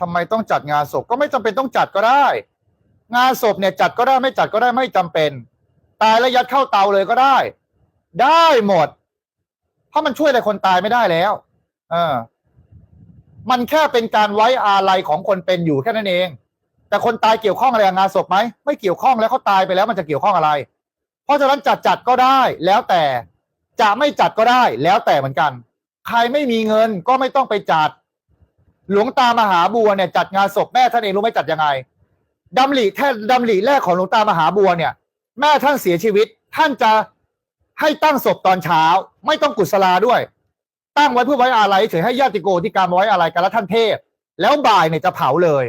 ทำไมต้องจัดงานศพก็ไม่จำเป็นต้องจัดก็ได้ งานศพเนี่ยจัดก็ได้ไม่จัดก็ได้ไม่จำเป็น ตายแล้วยัดเข้าเตาเลยก็ได้ ได้หมด เพราะมันช่วยอะไรคนตายไม่ได้แล้ว เออ มันแค่เป็นการไว้อาลัยของคนเป็นอยู่แค่นั้นเอง แต่คนตายเกี่ยวข้องอะไรกับงานศพไหมไม่เกี่ยวข้องแล้วเขาตายไปแล้วมันจะเกี่ยวข้องอะไร เพราะฉะนั้นจัดจัดก็ได้ แล้วแต่จะไม่จัดก็ได้ แล้วแต่เหมือนกัน ใครไม่มีเงินก็ไม่ต้องไปจัด หลวงตามหาบัวเนี่ยจัดงานศพแม่ท่านเองรู้ไหมจัดยังไงดำริแท่ดำริแรกของหลวงตามหาบัวเนี่ย แม่ท่านเสียชีวิต ท่านจะให้ตั้งศพตอนเช้า ไม่ต้องกุศลาด้วย ตั้งไว้เพื่อไว้อาลัยเฉยให้ญาติโกที่การไว้อาลัยกันแล้วท่านเทศแล้วบ่ายเนี่ยจะเผาเลย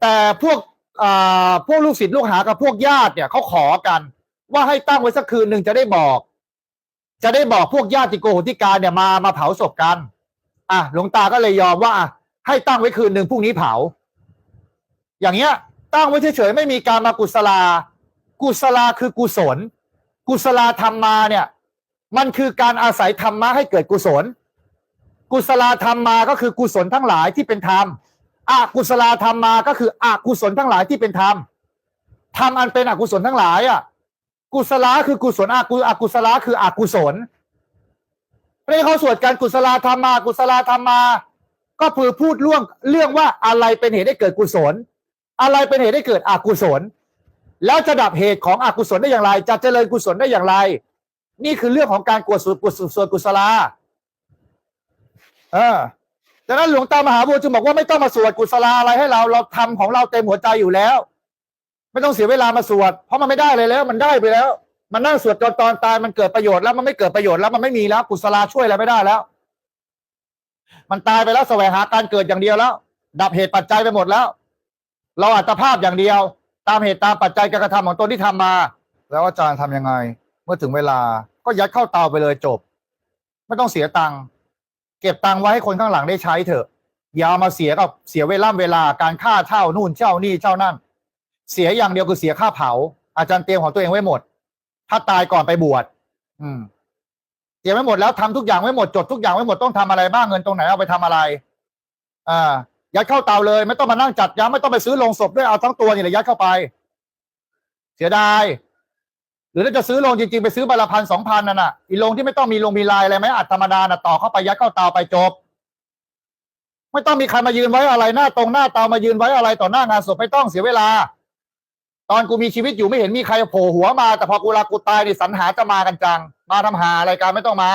แต่พวกอ่าพวกลูกศิษย์ลูกหากับพวกญาติเนี่ยเขาขอกัน ว่าให้ตั้งไว้สักคืนหนึ่งจะได้บอก จะได้บอกพวกญาติโกโหติการเนี่ยมามาเผาศพกัน อะหลวงตาก็เลยยอมว่าอะให้ตั้งไว้คืนหนึ่งพรุ่งนี้เผา อย่างเงี้ย ตั้งไว้เฉยๆไม่มีการมากุศลา กุศลาคือกุศล กุศลาธรรมมาเนี่ย มันคือการอาศัยธรรมะให้เกิดกุศล กุศลาธรรมมาก็คือกุศลทั้งหลายที่เป็นธรรมอกุศลาธรรมมาก็คืออกุศลทั้งหลายที่เป็นธรรมธรรมอันเป็นอกุศลทั้งหลายอะกุศลาคือกุศลอกุอกุศลาคืออกุศล เพราะฉะนั้เขาสวดการกุศลธรรมมา กุศลธรรมมาก็คือพูดเรื่องเรื่องว่าอะไรเป็นเหตุให้เกิดกุศล อะไรเป็นเหตุให้เกิดอกุศล แล้วจะดับเหตุของอกุศลได้อย่างไร จะเจริญกุศลได้อย่างไร นี่คือเรื่องของการกวดสวดกุศลสวดกุศลาเออดังนั้นหลวงตามหาบัวจึงบอกว่าไม่ต้องมาสวดกุศลาอะไรให้เราเราทำของเราเต็มหัวใจอยู่แล้ว ไม่ต้องเสียเวลามาสวด เพราะมันไม่ได้เลยแล้ว มันได้ไปแล้ว มันนั่งสวดจนตอนตายมันเกิดประโยชน์แล้วมันไม่เกิดประโยชน์แล้วมันไม่มีแล้วกุศลาช่วยอะไรไม่ได้แล้ว มันตายไปแล้วแสวงหาการเกิดอย่างเดียวแล้ว ดับเหตุปัจจัยไปหมดแล้ว เราอัตภาพอย่างเดียว ตามเหตุตามปัจจัยการกระทำของตนที่ทำมา แล้วอาจารย์ทำยังไง เมื่อถึงเวลาก็ยัดเข้าเตาไปเลยจบ ไม่ต้องเสียตังค์เก็บตังค์ไว้ให้คนข้างหลังได้ใช้เถอะอย่าเอามาเสียกับเสียเวลาเวลาการค่าเช่านู่นเช่านี่เช่านั่น เสียอย่างเดียวคือเสียค่าเผา อาจารย์เตรียมของตัวเองไว้หมด ถ้าตายก่อนไปบวชอืมเตรียมไว้หมดแล้วทำทุกอย่างไว้หมดจดทุกอย่างไว้หมดต้องทำอะไรบ้างเงินตรงไหนเอาไปทำอะไร อ่า ยัดเข้าเตาเลย ไม่ต้องมานั่งจัดย้ำไม่ต้องไปซื้อโลงศพด้วยเอาทั้งตัวนี่แหละยัดเข้าไป เสียดาย หรือถ้าจะซื้อโรงจริงๆ ไปซื้อใบละพันสองพันนั่นน่ะอีโรงที่ไม่ต้องมีโรงมีลายอะไรไหมอัดธรรมดาน่ะต่อเข้าไปยัดเข้าเตาไปจบ ไม่ต้องมีใครมายืนไว้อะไรหน้าตรงหน้าเตามายืนไว้อะไรต่อหน้างานศพไม่ต้องเสียเวลา ตอนกูมีชีวิตอยู่ไม่เห็นมีใครโผล่หัวมา แต่พอกูลากูตายนี่สรรหาจะมากันจัง มาทำหาอะไรกันไม่ต้องมา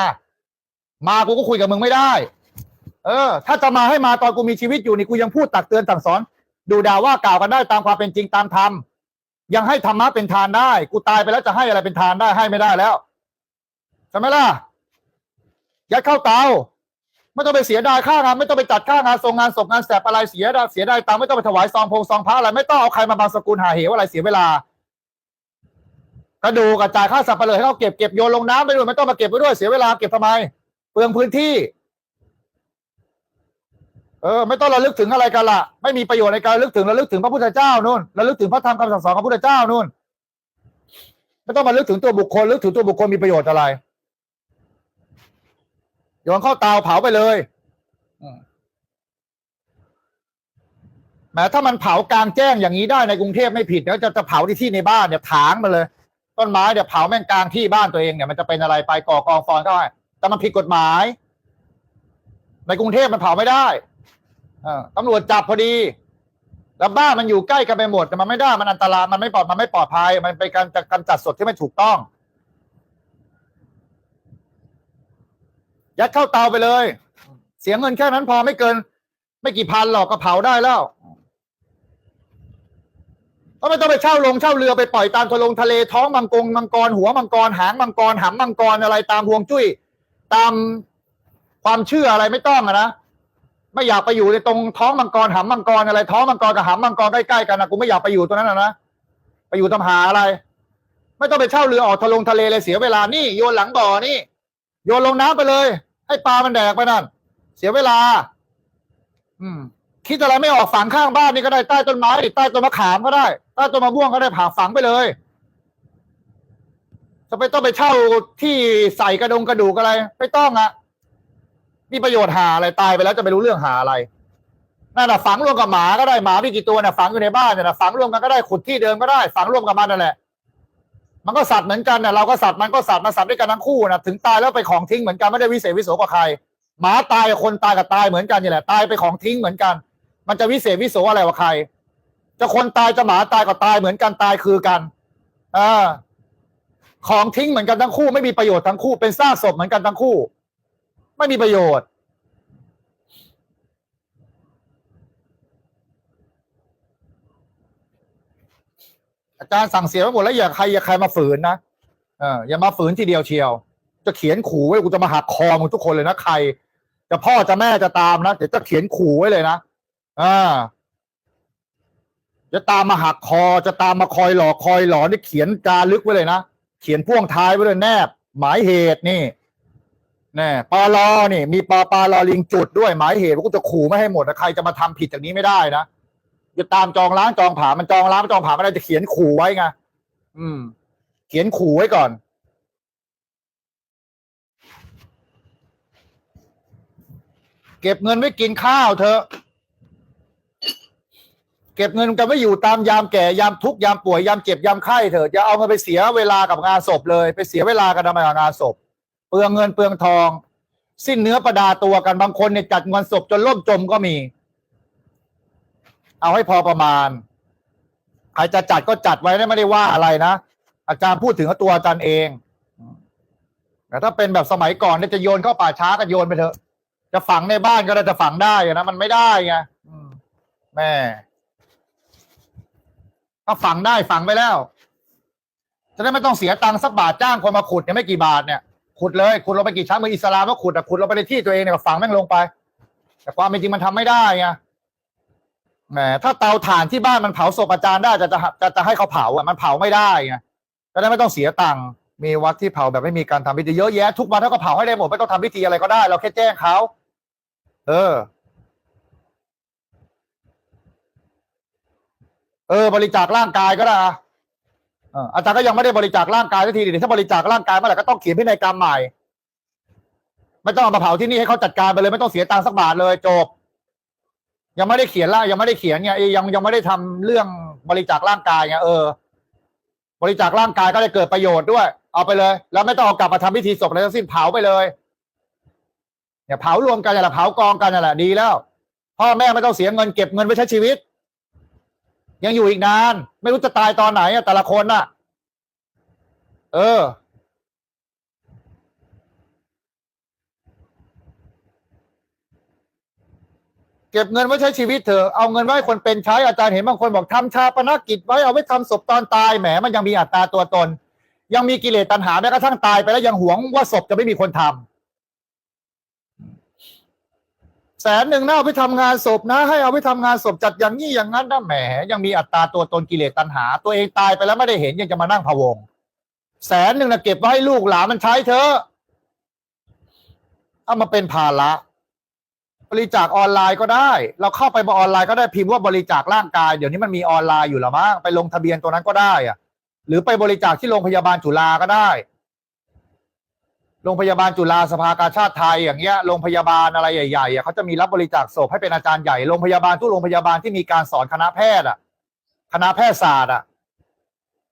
มากูก็คุยกับมึงไม่ได้ เออ ถ้าจะมาให้มาตอนกูมีชีวิตอยู่นี่กูยังพูดตักเตือนสั่งสอน ดูด่าว่ากล่าวกันได้ตามความเป็นจริงตามธรรมยังให้ธรรมะเป็นทานได้ กูตายไปแล้วจะให้อะไรเป็นทานได้ให้ไม่ได้แล้วใช่ไหมล่ะยัดเข้าเตา ไม่ต้องไปเสียดายค่างานไม่ต้องไปจัดค่างานทรงงานศพงานแสบอะไรเสียดายเสียดายตังไม่ต้องไปถวายซองพงซองพระอะไรไม่ต้องเอาใครมาบางสกุลหาเหวอะไรเสียเวลากระดูกระจายค่าสับปะเลยให้เขาเก็บเก็บโยนลงน้ำไปด้วยไม่ต้องมาเก็บไปด้วยเสียเวลาเก็บทำไมเปลืองพื้นที่ เออ ไม่ต้องระลึกถึงอะไรกันละไม่มีประโยชน์ในการระลึกถึงระลึกถึงพระพุทธเจ้านู่นระลึกถึงพระธรรมคำสั่งสอนของพระพุทธเจ้านู่นไม่ต้องมาลึกถึงตัวบุคคลลึกถึงตัวบุคคลมีประโยชน์อะไร โยนเข้าเตาเผาไปเลยอืมแม้ถ้ามันเผากลางแจ้งอย่างนี้ได้ในกรุงเทพไม่ผิดเดี๋ยวจะจะเผาที่ที่ในบ้านเนี่ยถางมาเลย ต้นไม้เดี๋ยวเผาแม่งกลางที่บ้านตัวเองเนี่ยมันจะเป็นอะไรไปก่อกองฟอนก็ได้แต่มันผิดกฎหมาย ในกรุงเทพมันเผาไม่ได้เออตำรวจจับพอดี แล้วบ้านมันอยู่ใกล้กันไปหมดแต่มันไม่ได้มันอันตรายมันไม่ปลอดมันไม่ปลอดภัย มันเป็นการกำจัดสดที่ไม่ถูกต้อง ยัดเข้าเตาไปเลย เสียเงินแค่นั้นพอไม่เกิน ไม่กี่พันหรอกก็เผาได้แล้วก็ไม่ต้องไปเช่าลงเช่าเรือไปปล่อยตามทะลงทะเลท้องมังกรมังกร หัวมังกรหางมังกรหำมังกรอะไรตามห่วงจุ้ย ตามความเชื่ออะไรไม่ต้องอะนะไม่อยากไปอยู่ในตรงท้องมังกรหำมังกรอะไร ท้องมังกรกับหำมังกรใกล้ๆกันนะกูไม่อยากไปอยู่ตรงนั้นนะไปอยู่ตำหาอะไร ไม่ต้องไปเช่าเรือออกทะลงทะเลเลยเสียเวลานี่โยนหลังบ่อนี่โยนลงน้ำไปเลย ให้ปลามันแดกไปนั่น เสียเวลา อืม คิดอะไรไม่ออกฝังข้างบ้านนี่ก็ได้ใต้ต้นไม้ใต้ต้นมะขามก็ได้ใต้ต้นมะม่วงก็ได้ผ่าฝังไปเลยจะไปต้องไปเช่าที่ใส่กระดงกระดูกอะไร ไม่ต้องอะมีประโยชน์หาอะไรตายไปแล้วจะไปรู้เรื่องหาอะไรนั่นน่ะฝังรวมกับหมาก็ได้หมาไม่กี่ตัวน่ะฝังอยู่ในบ้านน่ะฝังรวมกันก็ได้ขุดที่เดิมก็ได้ฝังรวมกับมันนั่นแหละ มันก็สัตว์เหมือนกันน่ะเราก็สัตว์มันก็สัตว์มาสัตว์ด้วยกันทั้งคู่นะถึงตายแล้วไปของทิ้งเหมือนกันไม่ได้วิเศษวิโสกว่าใคร หมาตายกับคนตายกับตายเหมือนกันนี่แหละตายไปของทิ้งเหมือนกัน มันจะวิเศษวิโสอะไรกว่าใคร จะคนตายจะหมาตายก็ตายเหมือนกันตายคือกันอ่าของทิ้งเหมือนกันทั้งคู่ ไม่มีประโยชน์ทั้งคู่เป็นซากศพเหมือนกันทั้งคู่ ไม่มีประโยชน์ อาจารย์สั่งเสียไว้หมดแล้วอย่าใครอย่าใครมาฝืนนะเอออย่ามาฝืนทีเดียวเชียว จะเขียนขู่ไว้กูจะมาหักคอมึงทุกคนเลยนะใคร จะพ่อจะแม่จะตามนะเดี๋ยวจะเขียนขู่ไว้เลยนะอ่าจะตามมาหักคอจะตามมาคอยหลอกคอยหลอนนี่เขียนจารึกไว้เลยนะเขียนพ่วงท้ายไว้เลยแนบ หมายเหตุนี่แน่ปลอนี่ มีปอปลาลอลิงจุดด้วยหมายเหตุว่ากูจะขู่ไม่ให้หมดนะใครจะมาทำผิดจากนี้ไม่ได้นะ จะตามจองล้างจองผามันจองล้างจองผาม่ได้จะเขียนขู่ไว้ไงอืม เขียนขู่ไว้ก่อน เก็บเงินไว้กินข้าวเถอเก็บเงินกันไว้อยู่ตามยามแก่ยามทุกยามป่วยยามเจ็บยามไข้เถอะอย่าเอาเงินไปเสียเวลากับงานศพเลย ไปเสียเวลากันทำไมกับงานศพ เปลืองเงินเปลืองทอง สิ้นเนื้อประดาตัวกันบางคนเนี่ยจัดงานศพจนล่มจมก็มี เอาให้พอประมาณ ใครจะจัดก็จัดไว้นะไม่ได้ว่าอะไรนะ อาจารย์พูดถึงตัวอาจารย์เอง แต่ถ้าเป็นแบบสมัยก่อนเนี่ยจะโยนเข้าป่าช้าก็โยนไปเถอะ จะฝังในบ้านก็ได้จะฝังได้นะมันไม่ได้ไงแม่ถ้าฝังได้ฝังไปแล้ว จะได้ไม่ต้องเสียตังค์สักบาทจ้างคนมาขุดเนี่ยไม่กี่บาทเนี่ยขุดเลยขุดลงไปกี่ชั้นมืออิสลามก็ขุดอะขุดลงไปในที่ตัวเองเนี่ยฝังแม่งลงไป แต่ความเป็นจริงมันทำไม่ได้ไง แหมถ้าเตาถ่านที่บ้านมันเผาศพอาจารย์ได้จะจะจะจะให้เขาเผาอะมันเผาไม่ได้ไงจะได้ไม่ต้องเสียตังค์มีวัดที่เผาแบบไม่มีการทำพิธีเยอะแยะทุกวัดเขาก็เผาให้ได้หมดไม่ต้องทำพิธีอะไรก็ได้ เราแค่แจ้งเขาเออ เออ บริจาคร่างกายก็ได้อะอออาจารย์ก็ยังไม่ได้บริจาคร่างกายสักทีเดี๋ยวถ้าบริจาคร่างกายเมื่อไหร่ก็ต้องเขียนพินัยกรรมใหม่ ไม่ต้องเอามาเผาที่นี่ให้เขาจัดการไปเลย ไม่ต้องเสียตังค์สักบาทเลยจบ ยังไม่ได้เขียนละยังไม่ได้เขียนไงเอ้ยยังยังไม่ได้ทำเรื่องบริจาคร่างกายไงเออ บริจาคร่างกายก็ได้เกิดประโยชน์ด้วย เอาไปเลย แล้วไม่ต้องเอากลับมาทำพิธีศพอะไรทั้งสิ้นเผาไปเลยเนี่ยเผารวมกันนั่แหละเผากองกันนั่แหละดีแล้ว พ่อแม่ไม่ต้องเสียเงินเก็บเงินไว้ใช้ชีวิต ยังอยู่อีกนาน ไม่รู้จะตายตอนไหนอะแต่ละคนน่ะ เออ เก็บเงินไว้ใช้ชีวิตเถอะเอาเงินไว้ให้คนเป็นใช้อาจารย์เห็นบางคนบอกทำชาปนกิจไว้เอาไว้ทำศพตอนตายแหมมันยังมีอัตราตัวตน ยังมีกิเลสตัณหาแม้กระทั่งตายไปแล้วยังหวงว่าศพจะไม่มีคนทำแสนหนึ่งน่าเอาไปทำงานศพนะ ให้เอาไปทำงานศพจัดอย่างนี้อย่างนั้นนะแหม ยังมีอัตราตัวตนกิเลสตัณหา ตัวเองตายไปแล้วไม่ได้เห็นยังจะมานั่งพะวง แสนหนึ่งนะเก็บไว้ให้ลูกหลานมันใช้เถอะเอามาเป็นภาระ บริจาคออนไลน์ก็ได้ เราเข้าไปบนออนไลน์ก็ได้พิมพ์ว่าบริจาคร่างกายเดี๋ยวนี้มันมีออนไลน์อยู่แล้วมั้งไปลงทะเบียนตัวนั้นก็ได้อะหรือไปบริจาคที่โรงพยาบาลจุฬาก็ได้โรงพยาบาลจุฬาสภากาชาติไทยอย่างเงี้ยโรงพยาบาลอะไรใหญ่ๆอะเขาจะมีรับบริจาคศพให้เป็นอาจารย์ใหญ่โรงพยาบาลทุกโรงพยาบาลที่มีการสอนคณะแพทย์อะ คณะแพทยศาสตร์อะ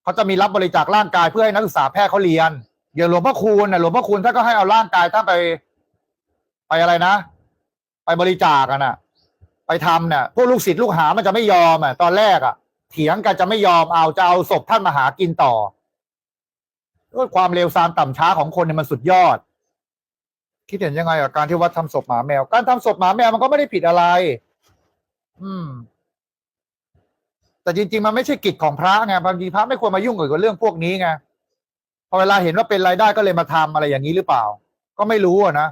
เขาจะมีรับบริจาคร่างกายเพื่อให้นักศึกษาแพทย์เขาเรียนอย่างหลวงพ่อคูณน่ะหลวงพ่อคูณท่านก็ให้เอาร่างกายท่านไป ไปอะไรนะ ไปบริจาคกันนะไปทำเนี่ยพวกลูกศิษย์ลูกหามันจะไม่ยอมอะตอนแรกอะ เถียงกันจะไม่ยอมเอาจะเอาศพท่านมาหากินต่อด้วยความเร็วซามต่ำช้าของคนเนี่ยมันสุดยอด คิดเห็นยังไงกับการที่วัดทำศพหมาแมว การทำศพหมาแมวมันก็ไม่ได้ผิดอะไร อืม แต่จริง ๆ มันไม่ใช่กิจของพระไงบางทีพระไม่ควรมายุ่งเกี่ยวกับเรื่องพวกนี้ไงพอเวลาเห็นว่าเป็นรายได้ก็เลยมาทำอะไรอย่างนี้หรือเปล่า ก็ไม่รู้อะนะ